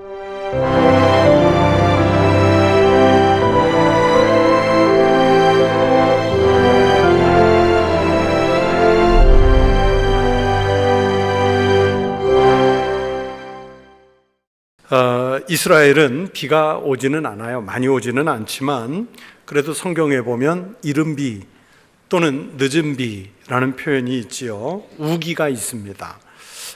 어, 이스라엘은 비가 오지는 않아요. 많이 오지는 않지만 그래도 성경에 보면 이른 비 또는 늦은 비라는 표현이 있지요. 우기가 있습니다.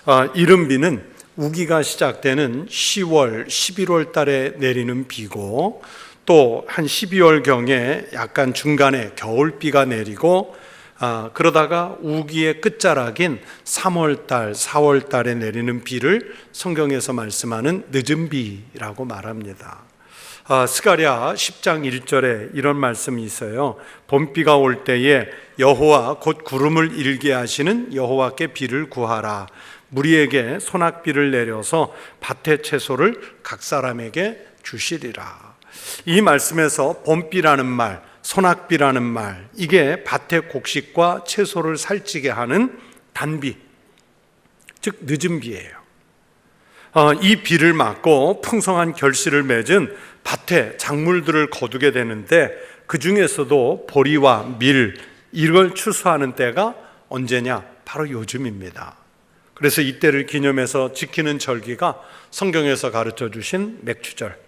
어, 이른 비는 우기가 시작되는 10월, 11월 달에 내리는 비고 또 한 12월 경에 약간 중간에 겨울비가 내리고 아, 그러다가 우기의 끝자락인 3월 달, 4월 달에 내리는 비를 성경에서 말씀하는 늦은 비라고 말합니다. 아, 스가랴 10장 1절에 이런 말씀이 있어요. 봄비가 올 때에 여호와 곧 구름을 일게 하시는 여호와께 비를 구하라. 무리에게 소낙비를 내려서 밭의 채소를 각 사람에게 주시리라. 이 말씀에서 봄비라는 말, 소낙비라는 말, 이게 밭의 곡식과 채소를 살찌게 하는 단비, 즉 늦은 비예요. 어, 이 비를 맞고 풍성한 결실을 맺은 밭에 작물들을 거두게 되는데 그 중에서도 보리와 밀 이걸 추수하는 때가 언제냐? 바로 요즘입니다. 그래서 이때를 기념해서 지키는 절기가 성경에서 가르쳐 주신 맥추절.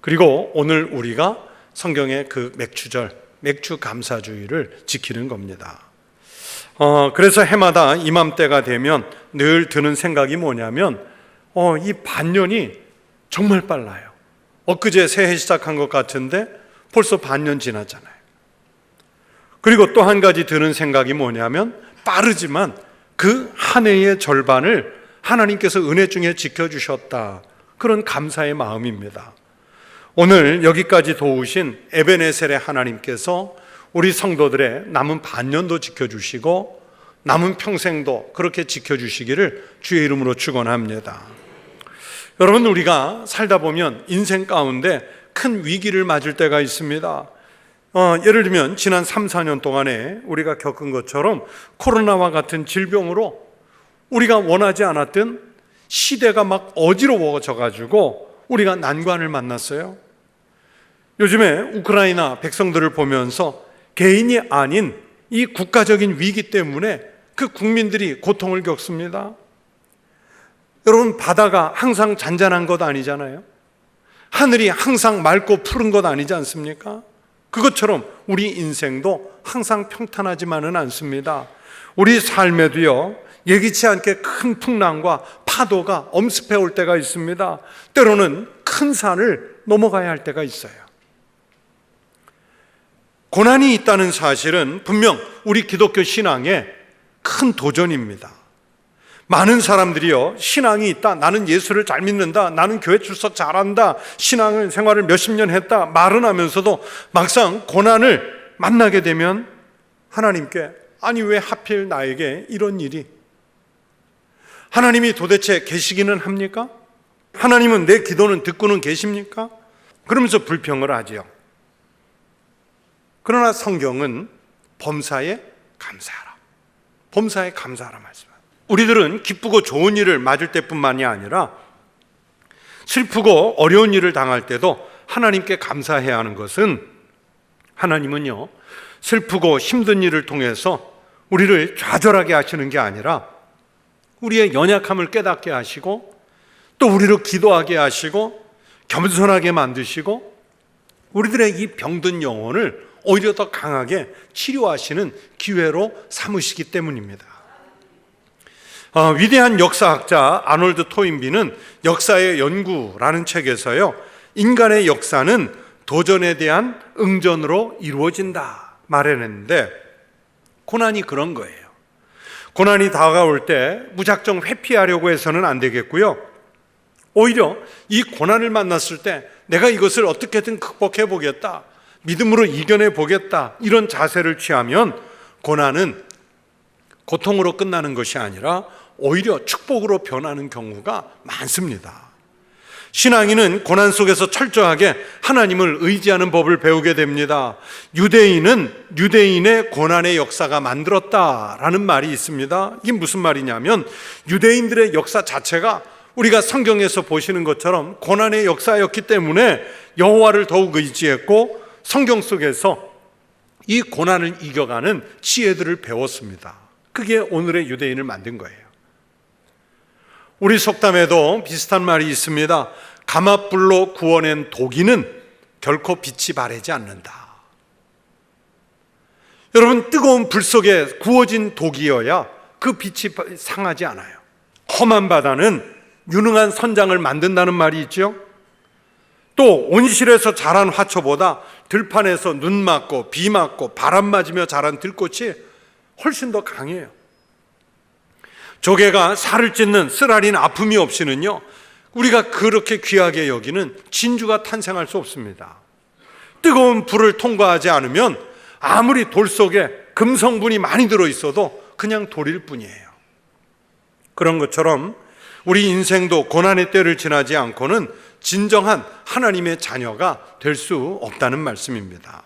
그리고 오늘 우리가 성경의 그 맥추절, 맥추 감사주의를 지키는 겁니다. 어, 그래서 해마다 이맘때가 되면 늘 드는 생각이 뭐냐면, 어, 이 반년이 정말 빨라요. 엊그제 새해 시작한 것 같은데 벌써 반년 지났잖아요. 그리고 또 한 가지 드는 생각이 뭐냐면, 빠르지만 그 한 해의 절반을 하나님께서 은혜 중에 지켜주셨다. 그런 감사의 마음입니다. 오늘 여기까지 도우신 에베네셀의 하나님께서 우리 성도들의 남은 반년도 지켜주시고 남은 평생도 그렇게 지켜주시기를 주의 이름으로 축원합니다. 여러분 우리가 살다 보면 인생 가운데 큰 위기를 맞을 때가 있습니다. 어, 예를 들면 지난 3, 4년 동안에 우리가 겪은 것처럼 코로나와 같은 질병으로 우리가 원하지 않았던 시대가 막 어지러워져 가지고 우리가 난관을 만났어요. 요즘에 우크라이나 백성들을 보면서 개인이 아닌 이 국가적인 위기 때문에 그 국민들이 고통을 겪습니다. 여러분, 바다가 항상 잔잔한 것 아니잖아요. 하늘이 항상 맑고 푸른 것 아니지 않습니까? 그것처럼 우리 인생도 항상 평탄하지만은 않습니다. 우리 삶에도요, 예기치 않게 큰 풍랑과 파도가 엄습해 올 때가 있습니다. 때로는 큰 산을 넘어가야 할 때가 있어요. 고난이 있다는 사실은 분명 우리 기독교 신앙의 큰 도전입니다. 많은 사람들이요, 신앙이 있다. 나는 예수를 잘 믿는다. 나는 교회 출석 잘한다. 신앙을 생활을 몇십 년 했다. 말은 하면서도 막상 고난을 만나게 되면 하나님께 아니 왜 하필 나에게 이런 일이 하나님이 도대체 계시기는 합니까? 하나님은 내 기도는 듣고는 계십니까? 그러면서 불평을 하지요. 그러나 성경은 범사에 감사하라. 범사에 감사하라 말씀. 우리들은 기쁘고 좋은 일을 맞을 때뿐만이 아니라 슬프고 어려운 일을 당할 때도 하나님께 감사해야 하는 것은 하나님은요, 슬프고 힘든 일을 통해서 우리를 좌절하게 하시는 게 아니라 우리의 연약함을 깨닫게 하시고 또 우리를 기도하게 하시고 겸손하게 만드시고 우리들의 이 병든 영혼을 오히려 더 강하게 치료하시는 기회로 삼으시기 때문입니다. 어, 위대한 역사학자 아놀드 토인비는 역사의 연구라는 책에서요, 인간의 역사는 도전에 대한 응전으로 이루어진다 말해냈는데, 고난이 그런 거예요. 고난이 다가올 때 무작정 회피하려고 해서는 안 되겠고요. 오히려 이 고난을 만났을 때 내가 이것을 어떻게든 극복해 보겠다. 믿음으로 이겨내 보겠다. 이런 자세를 취하면 고난은 고통으로 끝나는 것이 아니라 오히려 축복으로 변하는 경우가 많습니다. 신앙인은 고난 속에서 철저하게 하나님을 의지하는 법을 배우게 됩니다. 유대인은 유대인의 고난의 역사가 만들었다라는 말이 있습니다. 이게 무슨 말이냐면 유대인들의 역사 자체가 우리가 성경에서 보시는 것처럼 고난의 역사였기 때문에 여호와를 더욱 의지했고 성경 속에서 이 고난을 이겨가는 지혜들을 배웠습니다. 그게 오늘의 유대인을 만든 거예요. 우리 속담에도 비슷한 말이 있습니다. 감압불로 구워낸 도기는 결코 빛이 바래지 않는다. 여러분, 뜨거운 불 속에 구워진 독이어야 그 빛이 상하지 않아요. 험한 바다는 유능한 선장을 만든다는 말이 있죠. 또 온실에서 자란 화초보다 들판에서 눈 맞고 비 맞고 바람 맞으며 자란 들꽃이 훨씬 더 강해요. 조개가 살을 찢는 쓰라린 아픔이 없이는요, 우리가 그렇게 귀하게 여기는 진주가 탄생할 수 없습니다. 뜨거운 불을 통과하지 않으면 아무리 돌 속에 금성분이 많이 들어 있어도 그냥 돌일 뿐이에요. 그런 것처럼 우리 인생도 고난의 때를 지나지 않고는 진정한 하나님의 자녀가 될 수 없다는 말씀입니다.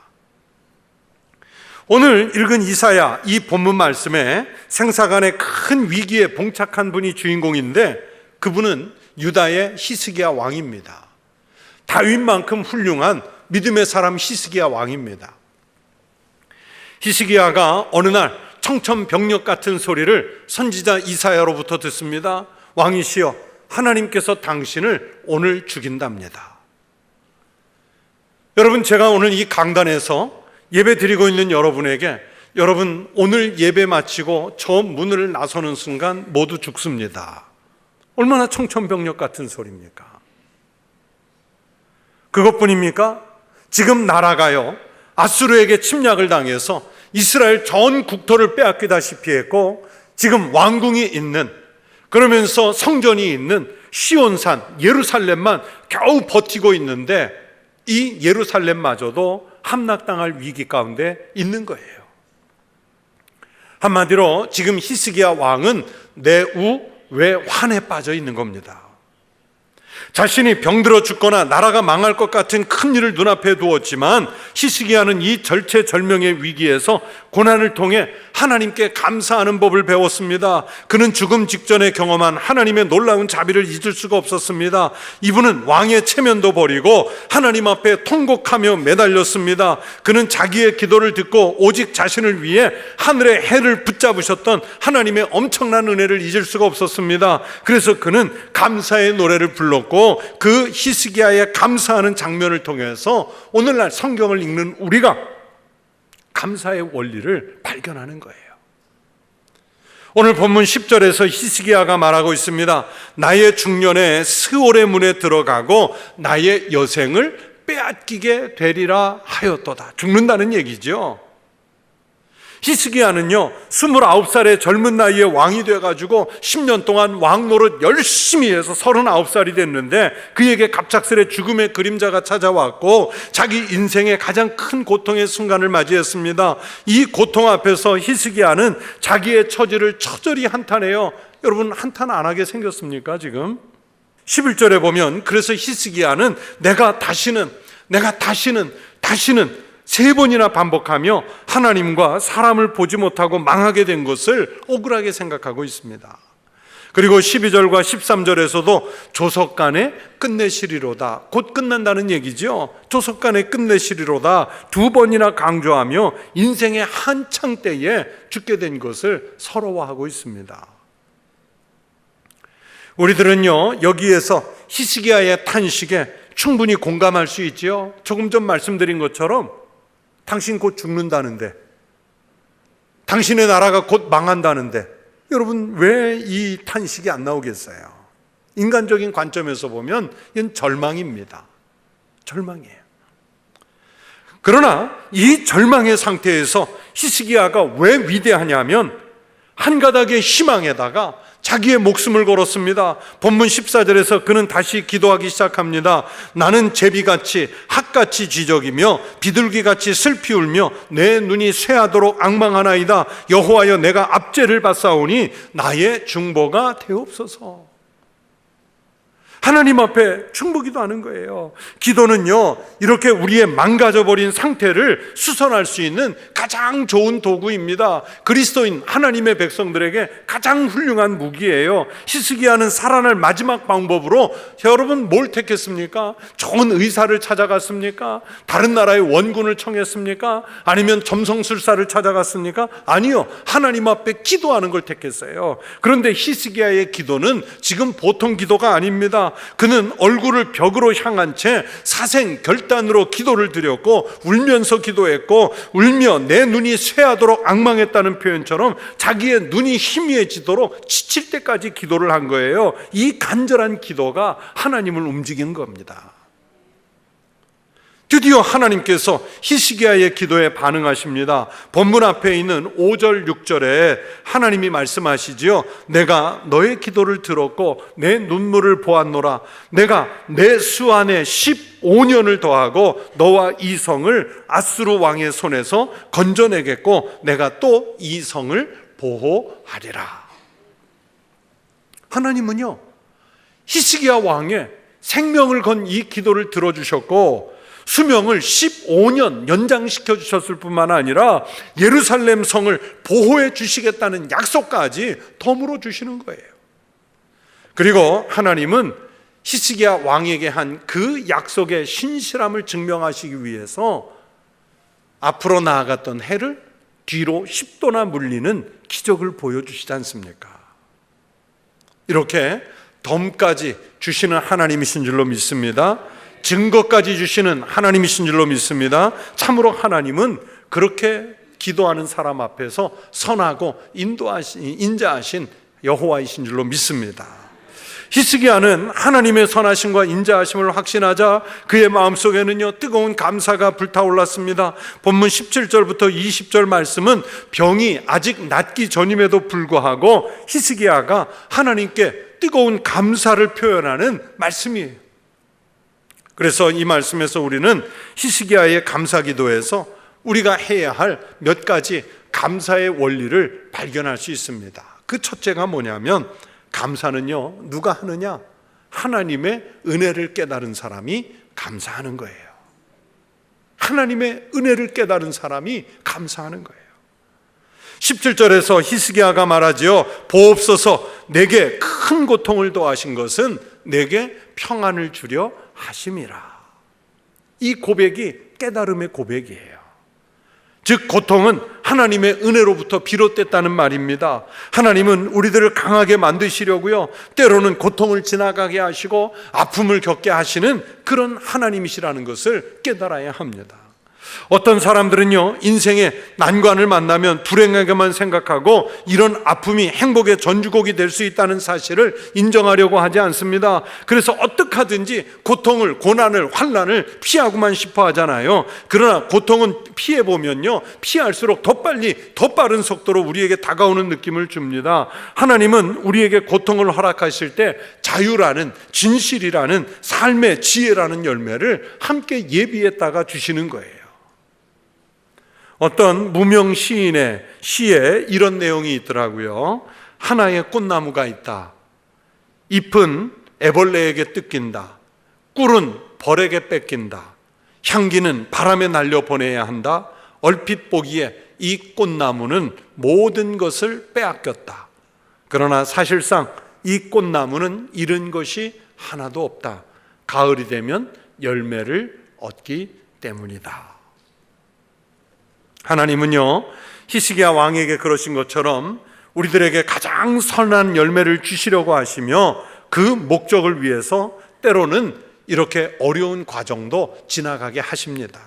오늘 읽은 이사야 이 본문 말씀에 생사간의 큰 위기에 봉착한 분이 주인공인데 그분은 유다의 히스기야 왕입니다. 다윗만큼 훌륭한 믿음의 사람 히스기야 왕입니다. 히스기야가 어느 날 청천벽력 같은 소리를 선지자 이사야로부터 듣습니다. 왕이시여 하나님께서 당신을 오늘 죽인답니다. 여러분 제가 오늘 이 강단에서 예배 드리고 있는 여러분에게 여러분 오늘 예배 마치고 저 문을 나서는 순간 모두 죽습니다. 얼마나 청천벽력 같은 소리입니까? 그것뿐입니까? 지금 나라가요 아수르에게 침략을 당해서 이스라엘 전 국토를 빼앗기다시피 했고 지금 왕궁이 있는 그러면서 성전이 있는 시온산 예루살렘만 겨우 버티고 있는데 이 예루살렘마저도 함락당할 위기 가운데 있는 거예요. 한마디로 지금 히스기야 왕은 내우 왜 환에 빠져 있는 겁니다. 자신이 병들어 죽거나 나라가 망할 것 같은 큰 일을 눈앞에 두었지만 히스기야는 이 절체절명의 위기에서 고난을 통해 하나님께 감사하는 법을 배웠습니다. 그는 죽음 직전에 경험한 하나님의 놀라운 자비를 잊을 수가 없었습니다. 이분은 왕의 체면도 버리고 하나님 앞에 통곡하며 매달렸습니다. 그는 자기의 기도를 듣고 오직 자신을 위해 하늘의 해를 붙잡으셨던 하나님의 엄청난 은혜를 잊을 수가 없었습니다. 그래서 그는 감사의 노래를 불렀고 그 히스기야의 감사하는 장면을 통해서 오늘날 성경을 읽는 우리가 감사의 원리를 발견하는 거예요. 오늘 본문 10절에서 히스기야가 말하고 있습니다. 나의 중년에 스올의 문에 들어가고 나의 여생을 빼앗기게 되리라 하였도다. 죽는다는 얘기죠. 히스기야는요, 29살의 젊은 나이에 왕이 돼가지고 10년 동안 왕 노릇 열심히 해서 39살이 됐는데 그에게 갑작스레 죽음의 그림자가 찾아왔고 자기 인생의 가장 큰 고통의 순간을 맞이했습니다. 이 고통 앞에서 히스기야는 자기의 처지를 처절히 한탄해요. 여러분, 한탄 안 하게 생겼습니까, 지금? 11절에 보면 그래서 히스기야는 내가 다시는, 내가 다시는, 다시는 세 번이나 반복하며 하나님과 사람을 보지 못하고 망하게 된 것을 억울하게 생각하고 있습니다. 그리고 12절과 13절에서도 조석 간에 끝내시리로다. 곧 끝난다는 얘기죠. 조석 간에 끝내시리로다. 두 번이나 강조하며 인생의 한창 때에 죽게 된 것을 서러워하고 있습니다. 우리들은요, 여기에서 히스기야의 탄식에 충분히 공감할 수 있지요. 조금 전 말씀드린 것처럼 당신 곧 죽는다는데, 당신의 나라가 곧 망한다는데, 여러분, 왜 이 탄식이 안 나오겠어요? 인간적인 관점에서 보면 이건 절망입니다. 절망이에요. 그러나 이 절망의 상태에서 히스기야가 왜 위대하냐면 한 가닥의 희망에다가 자기의 목숨을 걸었습니다. 본문 14절에서 그는 다시 기도하기 시작합니다. 나는 제비같이 학같이 지적이며 비둘기같이 슬피 울며 내 눈이 쇠하도록 악망하나이다. 여호와여 내가 압제를 받사오니 나의 중보가 되옵소서. 하나님 앞에 충복이도 하는 거예요. 기도는요, 이렇게 우리의 망가져버린 상태를 수선할 수 있는 가장 좋은 도구입니다. 그리스도인 하나님의 백성들에게 가장 훌륭한 무기예요. 히스기야는 살아날 마지막 방법으로 여러분 뭘 택했습니까? 좋은 의사를 찾아갔습니까? 다른 나라의 원군을 청했습니까? 아니면 점성술사를 찾아갔습니까? 아니요. 하나님 앞에 기도하는 걸 택했어요. 그런데 히스기야의 기도는 지금 보통 기도가 아닙니다. 그는 얼굴을 벽으로 향한 채 사생 결단으로 기도를 드렸고 울면서 기도했고 울며 내 눈이 쇠하도록 악망했다는 표현처럼 자기의 눈이 희미해지도록 지칠 때까지 기도를 한 거예요. 이 간절한 기도가 하나님을 움직인 겁니다. 드디어 하나님께서 히스기야의 기도에 반응하십니다. 본문 앞에 있는 5절 6절에 하나님이 말씀하시지요. 내가 너의 기도를 들었고 내 눈물을 보았노라. 내가 내 수 안에 15년을 더하고 너와 이 성을 아스루 왕의 손에서 건져내겠고 내가 또 이 성을 보호하리라. 하나님은요. 히스기야 왕의 생명을 건 이 기도를 들어주셨고 수명을 15년 연장시켜 주셨을 뿐만 아니라 예루살렘 성을 보호해 주시겠다는 약속까지 덤으로 주시는 거예요. 그리고 하나님은 히스기야 왕에게 한 그 약속의 신실함을 증명하시기 위해서 앞으로 나아갔던 해를 뒤로 10도나 물리는 기적을 보여주시지 않습니까? 이렇게 덤까지 주시는 하나님이신 줄로 믿습니다. 증거까지 주시는 하나님이신 줄로 믿습니다. 참으로 하나님은 그렇게 기도하는 사람 앞에서 선하고 인도하신 인자하신 여호와이신 줄로 믿습니다. 히스기야는 하나님의 선하심과 인자하심을 확신하자 그의 마음속에는요 뜨거운 감사가 불타올랐습니다. 본문 17절부터 20절 말씀은 병이 아직 낫기 전임에도 불구하고 히스기야가 하나님께 뜨거운 감사를 표현하는 말씀이에요. 그래서 이 말씀에서 우리는 히스기야의 감사 기도에서 우리가 해야 할 몇 가지 감사의 원리를 발견할 수 있습니다. 그 첫째가 뭐냐면 감사는요, 누가 하느냐? 하나님의 은혜를 깨달은 사람이 감사하는 거예요. 하나님의 은혜를 깨달은 사람이 감사하는 거예요. 17절에서 히스기야가 말하지요. 보옵소서 내게 큰 고통을 더하신 것은 내게 평안을 주려 하심이라. 이 고백이 깨달음의 고백이에요. 즉 고통은 하나님의 은혜로부터 비롯됐다는 말입니다. 하나님은 우리들을 강하게 만드시려고요. 때로는 고통을 지나가게 하시고 아픔을 겪게 하시는 그런 하나님이시라는 것을 깨달아야 합니다. 어떤 사람들은요, 인생의 난관을 만나면 불행하게만 생각하고 이런 아픔이 행복의 전주곡이 될 수 있다는 사실을 인정하려고 하지 않습니다. 그래서 어떻게 하든지 고통을, 고난을, 환란을 피하고만 싶어 하잖아요. 그러나 고통은 피해 보면요, 피할수록 더 빨리, 더 빠른 속도로 우리에게 다가오는 느낌을 줍니다. 하나님은 우리에게 고통을 허락하실 때 자유라는, 진실이라는, 삶의 지혜라는 열매를 함께 예비했다가 주시는 거예요. 어떤 무명 시인의 시에 이런 내용이 있더라고요. 하나의 꽃나무가 있다. 잎은 애벌레에게 뜯긴다. 꿀은 벌에게 뺏긴다. 향기는 바람에 날려 보내야 한다. 얼핏 보기에 이 꽃나무는 모든 것을 빼앗겼다. 그러나 사실상 이 꽃나무는 잃은 것이 하나도 없다. 가을이 되면 열매를 얻기 때문이다. 하나님은요, 히스기야 왕에게 그러신 것처럼 우리들에게 가장 선한 열매를 주시려고 하시며 그 목적을 위해서 때로는 이렇게 어려운 과정도 지나가게 하십니다.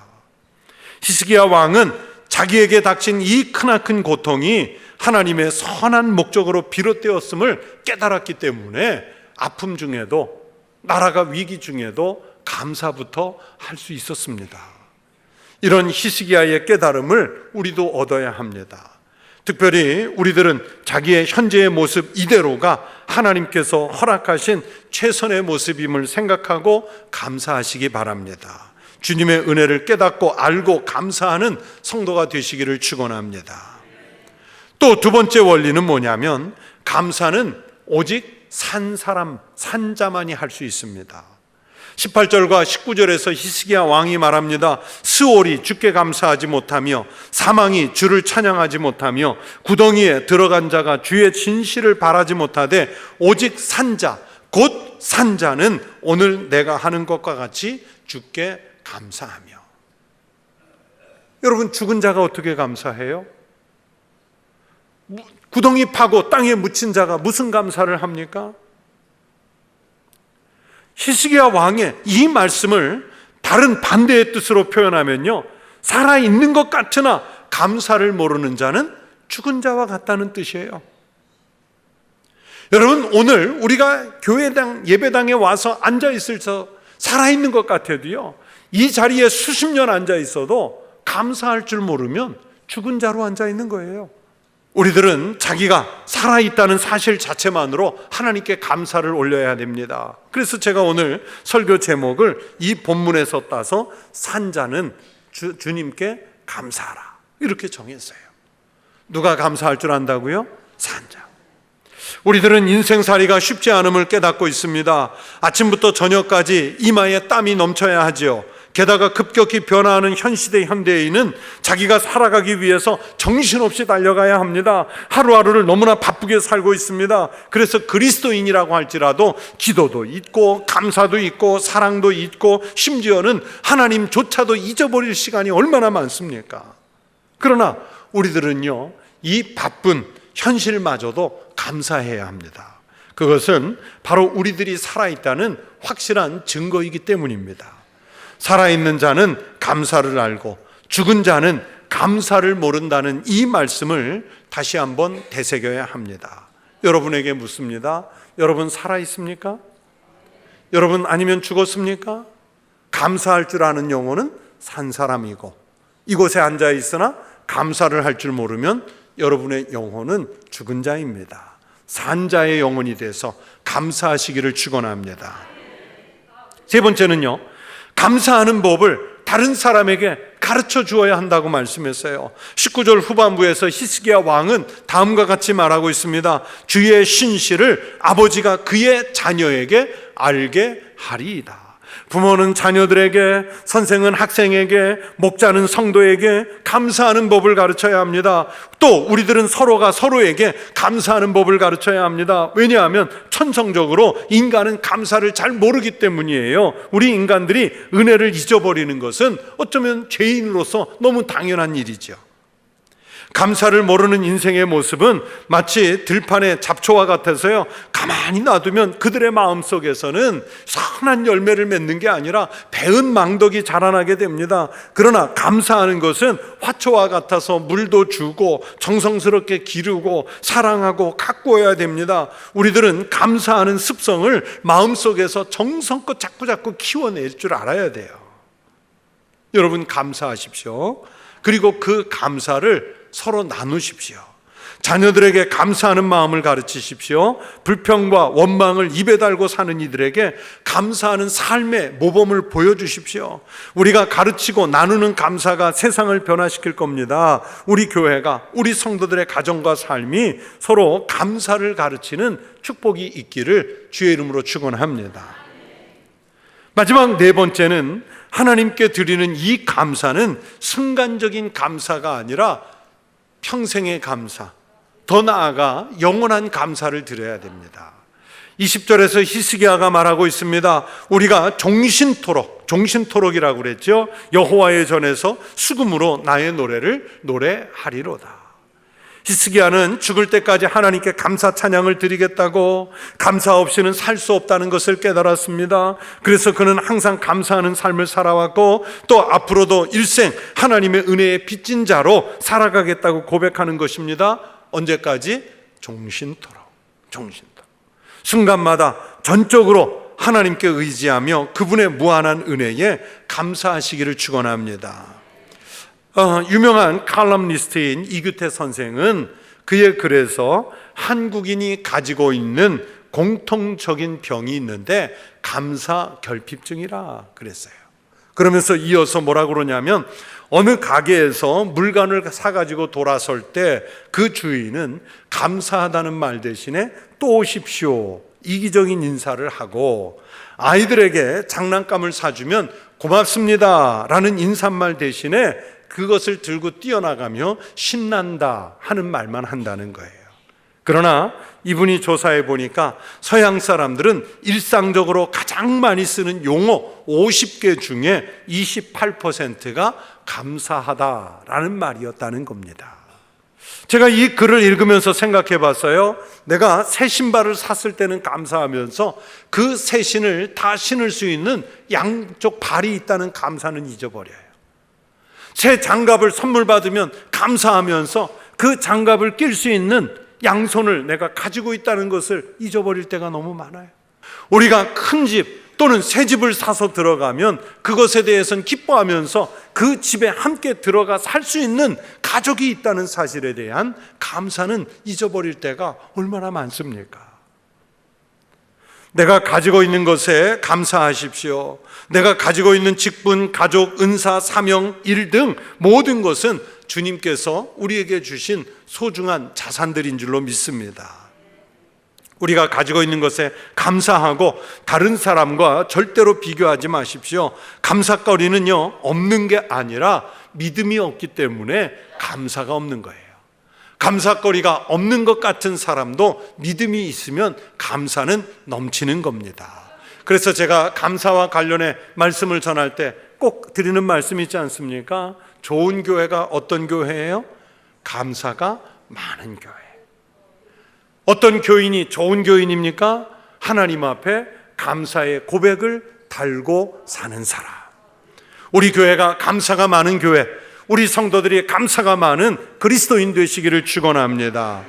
히스기야 왕은 자기에게 닥친 이 크나큰 고통이 하나님의 선한 목적으로 비롯되었음을 깨달았기 때문에 아픔 중에도 나라가 위기 중에도 감사부터 할 수 있었습니다. 이런 히스기야의 깨달음을 우리도 얻어야 합니다. 특별히 우리들은 자기의 현재의 모습 이대로가 하나님께서 허락하신 최선의 모습임을 생각하고 감사하시기 바랍니다. 주님의 은혜를 깨닫고 알고 감사하는 성도가 되시기를 축원합니다. 또 두 번째 원리는 뭐냐면 감사는 오직 산 사람, 산 자만이 할 수 있습니다. 18절과 19절에서 히스기야 왕이 말합니다. 스올이 주께 감사하지 못하며 사망이 주를 찬양하지 못하며 구덩이에 들어간 자가 주의 진실을 바라지 못하되 오직 산자 곧 산자는 오늘 내가 하는 것과 같이 주께 감사하며 여러분 죽은 자가 어떻게 감사해요? 구덩이 파고 땅에 묻힌 자가 무슨 감사를 합니까? 히스기야 왕의 이 말씀을 다른 반대의 뜻으로 표현하면요. 살아 있는 것 같으나 감사를 모르는 자는 죽은 자와 같다는 뜻이에요. 여러분 오늘 우리가 교회당 예배당에 와서 앉아 있을 저 살아 있는 것 같아도요. 이 자리에 수십 년 앉아 있어도 감사할 줄 모르면 죽은 자로 앉아 있는 거예요. 우리들은 자기가 살아있다는 사실 자체만으로 하나님께 감사를 올려야 됩니다. 그래서 제가 오늘 설교 제목을 이 본문에서 따서 산자는 주, 주님께 감사하라. 이렇게 정했어요. 누가 감사할 줄 안다고요? 산자. 우리들은 인생살이가 쉽지 않음을 깨닫고 있습니다. 아침부터 저녁까지 이마에 땀이 넘쳐야 하지요. 게다가 급격히 변화하는 현 시대 현대인은 자기가 살아가기 위해서 정신없이 달려가야 합니다. 하루하루를 너무나 바쁘게 살고 있습니다. 그래서 그리스도인이라고 할지라도 기도도 있고 감사도 있고 사랑도 있고 심지어는 하나님조차도 잊어버릴 시간이 얼마나 많습니까? 그러나 우리들은요, 이 바쁜 현실마저도 감사해야 합니다. 그것은 바로 우리들이 살아있다는 확실한 증거이기 때문입니다. 살아있는 자는 감사를 알고 죽은 자는 감사를 모른다는 이 말씀을 다시 한번 되새겨야 합니다. 여러분에게 묻습니다. 여러분 살아있습니까? 여러분 아니면 죽었습니까? 감사할 줄 아는 영혼은 산 사람이고 이곳에 앉아 있으나 감사를 할 줄 모르면 여러분의 영혼은 죽은 자입니다. 산 자의 영혼이 돼서 감사하시기를 축원합니다. 세 번째는요. 감사하는 법을 다른 사람에게 가르쳐 주어야 한다고 말씀했어요. 19절 후반부에서 히스기야 왕은 다음과 같이 말하고 있습니다. 주의 신실을 아버지가 그의 자녀에게 알게 하리이다. 부모는 자녀들에게, 선생은 학생에게, 목자는 성도에게 감사하는 법을 가르쳐야 합니다. 또 우리들은 서로가 서로에게 감사하는 법을 가르쳐야 합니다. 왜냐하면 천성적으로 인간은 감사를 잘 모르기 때문이에요. 우리 인간들이 은혜를 잊어버리는 것은 어쩌면 죄인으로서 너무 당연한 일이죠. 감사를 모르는 인생의 모습은 마치 들판의 잡초와 같아서요. 가만히 놔두면 그들의 마음 속에서는 선한 열매를 맺는 게 아니라 배은 망덕이 자라나게 됩니다. 그러나 감사하는 것은 화초와 같아서 물도 주고 정성스럽게 기르고 사랑하고 가꾸어야 됩니다. 우리들은 감사하는 습성을 마음 속에서 정성껏 자꾸자꾸 키워낼 줄 알아야 돼요. 여러분 감사하십시오. 그리고 그 감사를 서로 나누십시오. 자녀들에게 감사하는 마음을 가르치십시오. 불평과 원망을 입에 달고 사는 이들에게 감사하는 삶의 모범을 보여주십시오. 우리가 가르치고 나누는 감사가 세상을 변화시킬 겁니다. 우리 교회가, 우리 성도들의 가정과 삶이 서로 감사를 가르치는 축복이 있기를 주의 이름으로 축원합니다. 마지막 네 번째는 하나님께 드리는 이 감사는 순간적인 감사가 아니라 평생의 감사, 더 나아가 영원한 감사를 드려야 됩니다. 20절에서 히스기야가 말하고 있습니다. 우리가 종신토록, 종신토록이라고 그랬죠. 여호와의 전에서 수금으로 나의 노래를 노래하리로다. 히스기야는 죽을 때까지 하나님께 감사 찬양을 드리겠다고 감사 없이는 살 수 없다는 것을 깨달았습니다. 그래서 그는 항상 감사하는 삶을 살아왔고 또 앞으로도 일생 하나님의 은혜에 빚진 자로 살아가겠다고 고백하는 것입니다. 언제까지? 종신토록. 종신토록. 순간마다 전적으로 하나님께 의지하며 그분의 무한한 은혜에 감사하시기를 축원합니다. 어, 유명한 칼럼니스트인 이규태 선생은 그의 글에서 한국인이 가지고 있는 공통적인 병이 있는데 감사 결핍증이라 그랬어요. 그러면서 이어서 뭐라 그러냐면 어느 가게에서 물건을 사가지고 돌아설 때 그 주인은 감사하다는 말 대신에 또 오십시오. 이기적인 인사를 하고 아이들에게 장난감을 사주면 고맙습니다 라는 인사말 대신에 그것을 들고 뛰어나가며 신난다 하는 말만 한다는 거예요. 그러나 이분이 조사해 보니까 서양 사람들은 일상적으로 가장 많이 쓰는 용어 50개 중에 28%가 감사하다라는 말이었다는 겁니다. 제가 이 글을 읽으면서 생각해 봤어요. 내가 새 신발을 샀을 때는 감사하면서 그 새 신을 다 신을 수 있는 양쪽 발이 있다는 감사는 잊어버려요. 새 장갑을 선물 받으면 감사하면서 그 장갑을 낄 수 있는 양손을 내가 가지고 있다는 것을 잊어버릴 때가 너무 많아요. 우리가 큰 집 또는 새 집을 사서 들어가면 그것에 대해서는 기뻐하면서 그 집에 함께 들어가 살 수 있는 가족이 있다는 사실에 대한 감사는 잊어버릴 때가 얼마나 많습니까? 내가 가지고 있는 것에 감사하십시오. 내가 가지고 있는 직분, 가족, 은사, 사명, 일 등 모든 것은 주님께서 우리에게 주신 소중한 자산들인 줄로 믿습니다. 우리가 가지고 있는 것에 감사하고 다른 사람과 절대로 비교하지 마십시오. 감사거리는요, 없는 게 아니라 믿음이 없기 때문에 감사가 없는 거예요. 감사거리가 없는 것 같은 사람도 믿음이 있으면 감사는 넘치는 겁니다. 그래서 제가 감사와 관련해 말씀을 전할 때 꼭 드리는 말씀이 있지 않습니까? 좋은 교회가 어떤 교회예요? 감사가 많은 교회. 어떤 교인이 좋은 교인입니까? 하나님 앞에 감사의 고백을 달고 사는 사람. 우리 교회가 감사가 많은 교회, 우리 성도들이 감사가 많은 그리스도인 되시기를 축원합니다.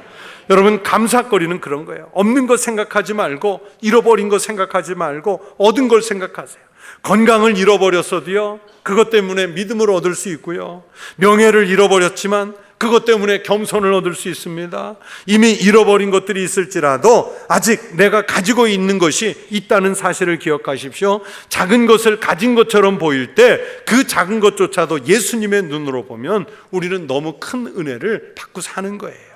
여러분 감사거리는 그런 거예요. 없는 것 생각하지 말고 잃어버린 것 생각하지 말고 얻은 걸 생각하세요. 건강을 잃어버렸어도요. 그것 때문에 믿음을 얻을 수 있고요. 명예를 잃어버렸지만 그것 때문에 겸손을 얻을 수 있습니다. 이미 잃어버린 것들이 있을지라도 아직 내가 가지고 있는 것이 있다는 사실을 기억하십시오. 작은 것을 가진 것처럼 보일 때 그 작은 것조차도 예수님의 눈으로 보면 우리는 너무 큰 은혜를 받고 사는 거예요.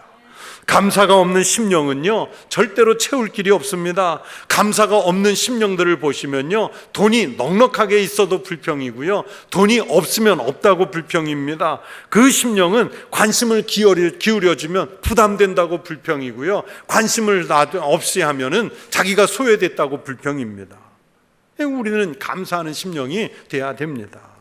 감사가 없는 심령은요, 절대로 채울 길이 없습니다. 감사가 없는 심령들을 보시면요, 돈이 넉넉하게 있어도 불평이고요, 돈이 없으면 없다고 불평입니다. 그 심령은 관심을 기울여주면 부담된다고 불평이고요, 관심을 없이 하면은 자기가 소외됐다고 불평입니다. 우리는 감사하는 심령이 돼야 됩니다.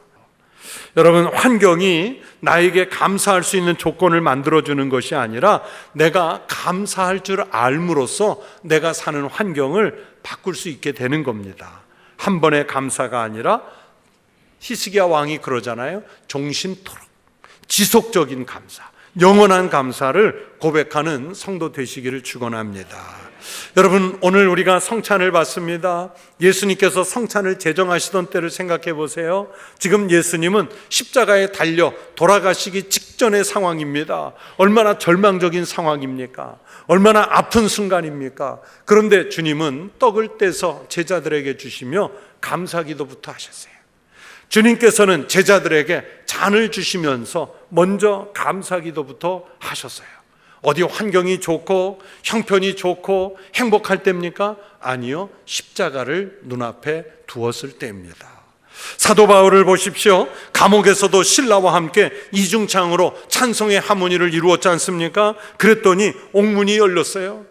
여러분, 환경이 나에게 감사할 수 있는 조건을 만들어주는 것이 아니라 내가 감사할 줄 알므로써 내가 사는 환경을 바꿀 수 있게 되는 겁니다. 한 번의 감사가 아니라 히스기야 왕이 그러잖아요. 종신토록. 지속적인 감사. 영원한 감사를 고백하는 성도 되시기를 축원합니다. 여러분 오늘 우리가 성찬을 받습니다. 예수님께서 성찬을 제정하시던 때를 생각해 보세요. 지금 예수님은 십자가에 달려 돌아가시기 직전의 상황입니다. 얼마나 절망적인 상황입니까? 얼마나 아픈 순간입니까? 그런데 주님은 떡을 떼서 제자들에게 주시며 감사 기도부터 하셨어요. 주님께서는 제자들에게 잔을 주시면서 먼저 감사 기도부터 하셨어요. 어디 환경이 좋고 형편이 좋고 행복할 때입니까? 아니요. 십자가를 눈앞에 두었을 때입니다. 사도 바울을 보십시오. 감옥에서도 신라와 함께 이중창으로 찬송의 하모니를 이루었지 않습니까? 그랬더니 옥문이 열렸어요.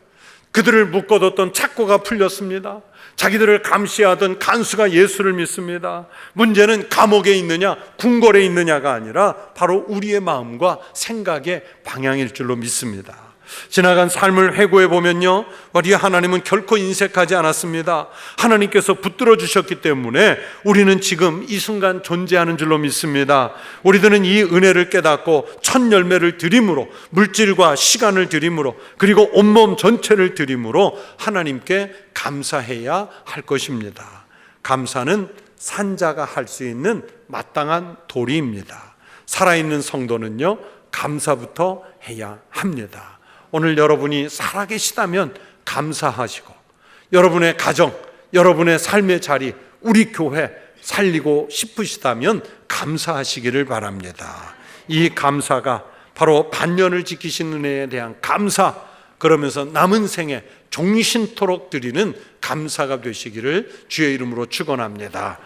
그들을 묶어뒀던 착고가 풀렸습니다. 자기들을 감시하던 간수가 예수를 믿습니다. 문제는 감옥에 있느냐, 궁궐에 있느냐가 아니라 바로 우리의 마음과 생각의 방향일 줄로 믿습니다. 지나간 삶을 회고해 보면요, 우리 하나님은 결코 인색하지 않았습니다. 하나님께서 붙들어 주셨기 때문에 우리는 지금 이 순간 존재하는 줄로 믿습니다. 우리들은 이 은혜를 깨닫고 첫 열매를 드림으로 물질과 시간을 드림으로 그리고 온몸 전체를 드림으로 하나님께 감사해야 할 것입니다. 감사는 산자가 할 수 있는 마땅한 도리입니다. 살아있는 성도는요, 감사부터 해야 합니다. 오늘 여러분이 살아계시다면 감사하시고 여러분의 가정, 여러분의 삶의 자리, 우리 교회 살리고 싶으시다면 감사하시기를 바랍니다. 이 감사가 바로 반년을 지키신 은혜에 대한 감사, 그러면서 남은 생에 종신토록 드리는 감사가 되시기를 주의 이름으로 축원합니다.